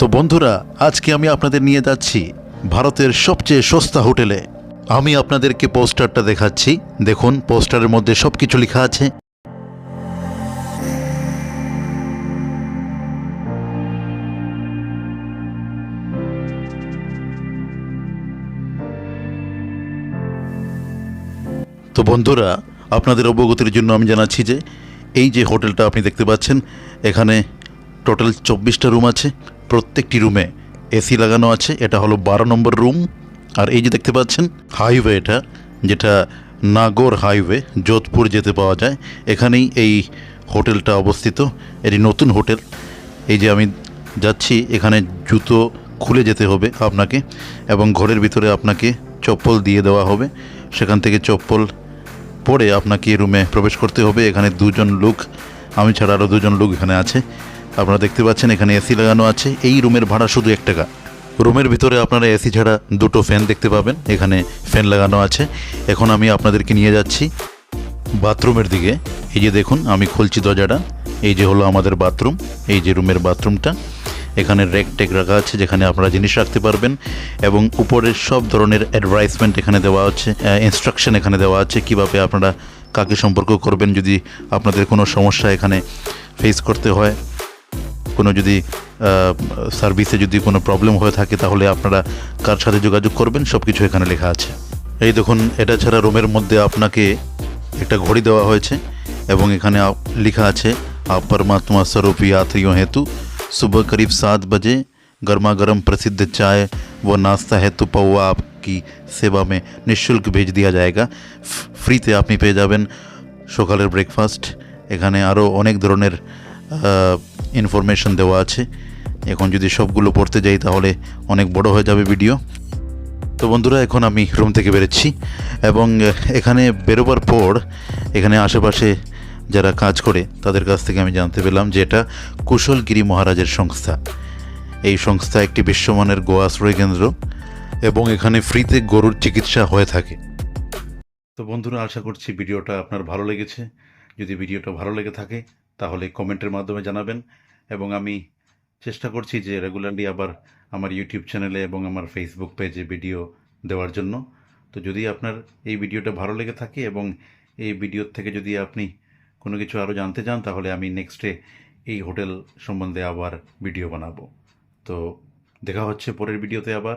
তো বন্ধুরা, আজকে আমি আপনাদের নিয়ে যাচ্ছি ভারতের সবচেয়ে সস্তা হোটেলে। আমি আপনাদেরকে পোস্টারটা দেখাচ্ছি। দেখুন, পোস্টারের মধ্যে সব কিছু লেখা আছে। তো বন্ধুরা, আপনাদের অবগতির জন্য আমি জানাচ্ছি যে, এই যে হোটেলটা আপনি দেখতে পাচ্ছেন, এখানে টোটাল চব্বিশটা রুম আছে। প্রত্যেকটি রুমে এসি লাগানো আছে। এটা হলো বারো নম্বর রুম। আর এই যে দেখতে পাচ্ছেন, হাইওয়ে এটা, যেটা নাগর হাইওয়ে, যোধপুর যেতে পাওয়া যায়। এখানেই এই হোটেলটা অবস্থিত। এটি নতুন হোটেল। এই যে আমি যাচ্ছি, এখানে জুতো খুলে যেতে হবে আপনাকে এবং ঘরের ভিতরে আপনাকে চপ্পল দিয়ে দেওয়া হবে। সেখান থেকে চপ্পল পরে আপনাকে রুমে প্রবেশ করতে হবে। এখানে দুজন লোক, আমি ছাড়া আরও দুজন লোক এখানে আছে। আপনারা দেখতে পাচ্ছেন, এখানে এসি লাগানো আছে। এই রুমের ভাড়া শুধু এক টাকা। রুমের ভিতরে আপনারা এসি ছাড়া দুটো ফ্যান দেখতে পাবেন। এখানে ফ্যান লাগানো আছে। এখন আমি আপনাদেরকে নিয়ে যাচ্ছি বাথরুমের দিকে। এই যে দেখুন, আমি খুলছি দরজাটা। এই যে হলো আমাদের বাথরুম। এই যে রুমের বাথরুমটা। এখানে রেক টেক রাখা আছে, যেখানে আপনারা জিনিস রাখতে পারবেন। এবং উপরের সব ধরনের অ্যাডভাইসমেন্ট এখানে দেওয়া আছে ইনস্ট্রাকশন এখানে দেওয়া আছে, কীভাবে আপনারা কাকে সম্পর্ক করবেন যদি আপনাদের কোনো সমস্যা এখানে ফেস করতে হয়। কোনো যদি সার্ভিসে যদি কোনো প্রবলেম হয়ে থাকে তাহলে আপনারা কার সাথে যোগাযোগ করবেন সব কিছু এখানে লেখা আছে এই দেখুন এটা ছাড়া রুমের মধ্যে আপনাকে একটা ঘড়ি দেওয়া হয়েছে এবং এখানে আপ- লেখা আছে आप परमात्मा स्वरूप यात्रियों हेतु सुबह करीब सात बजे गर्मा गर्म प्रसिद्ध चाय व नाश्ता हेतु पौवा आपकी सेवा में निःशुल्क भेज दिया जाएगा ফ- ফ্রিতে আপনি পেয়ে যাবেন সকালের ব্রেকফাস্ট এখানে আরও অনেক ধরনের ইনফরমেশন দেওয়া আছে। এখন যদি সবগুলো পড়তে যাই তাহলে অনেক বড় হয়ে যাবে ভিডিও তো বন্ধুরা, এখন আমি রুম থেকে বেরোচ্ছি এবং এখানে বেরোবার পর এখানে আশেপাশে যারা কাজ করে তাদের কাছ থেকে আমি জানতে পেলাম যে এটা কুশলগিরি মহারাজের সংস্থা। এই সংস্থা একটি বিশ্বমানের গো আশ্রয় কেন্দ্র এবং এখানে ফ্রিতে গরুর চিকিৎসা হয়ে থাকে। তো বন্ধুরা, আশা করছি ভিডিওটা আপনার ভালো লেগেছে। যদি ভিডিওটা ভালো লেগে থাকে তাহলে কমেন্টের মাধ্যমে জানাবেন। এবং আমি চেষ্টা করছি যে রেগুলারলি আবার আমার ইউটিউব চ্যানেলে এবং আমার ফেসবুক পেজে ভিডিও দেওয়ার জন্য। তো যদি আপনার এই ভিডিওটা ভালো লেগে থাকে এবং এই ভিডিওর থেকে যদি আপনি কোনো কিছু আরও জানতে চান, তাহলে আমি নেক্সটে এই হোটেল সম্বন্ধে আবার ভিডিও বানাবো। তো দেখা হচ্ছে পরের ভিডিওতে আবার।